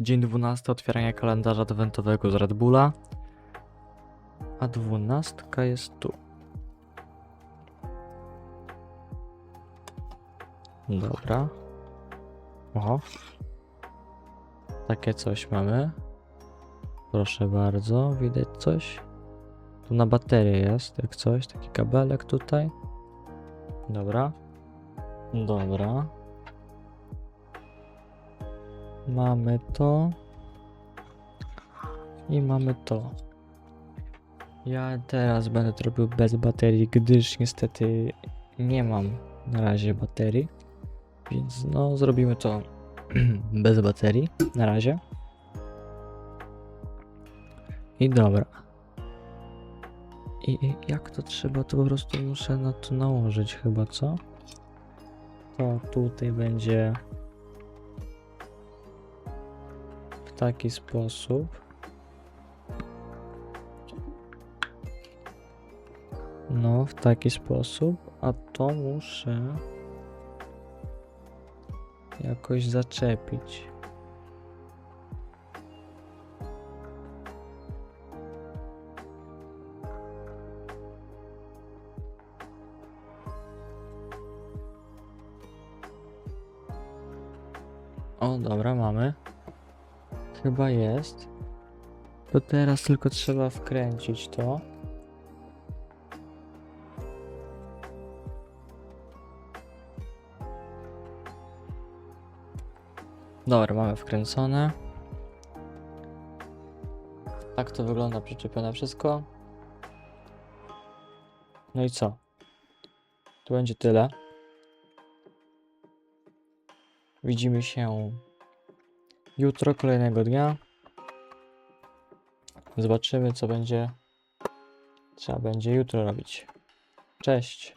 dzień 12 otwierania kalendarza adwentowego z Red Bulla. A dwunastka jest tu. Dobra. Oho. Takie coś mamy. Proszę bardzo, widać coś? Tu na baterię jest, jak coś, taki kabelek tutaj. Dobra. Dobra. Mamy to. I mamy to. Ja teraz będę to robił bez baterii, gdyż niestety nie mam na razie baterii. Więc no, zrobimy to bez baterii na razie. I dobra. I, I jak to trzeba, to po prostu muszę na to nałożyć chyba, co? To tutaj będzie taki sposób. No, w taki sposób, a to muszę jakoś zaczepić. O, dobra, mamy. Chyba jest. To teraz tylko trzeba wkręcić to. Dobra, mamy wkręcone. Tak to wygląda przyczepione wszystko. No i co? Tu będzie tyle. Widzimy się jutro, kolejnego dnia. Zobaczymy, co będzie trzeba będzie jutro robić. Cześć.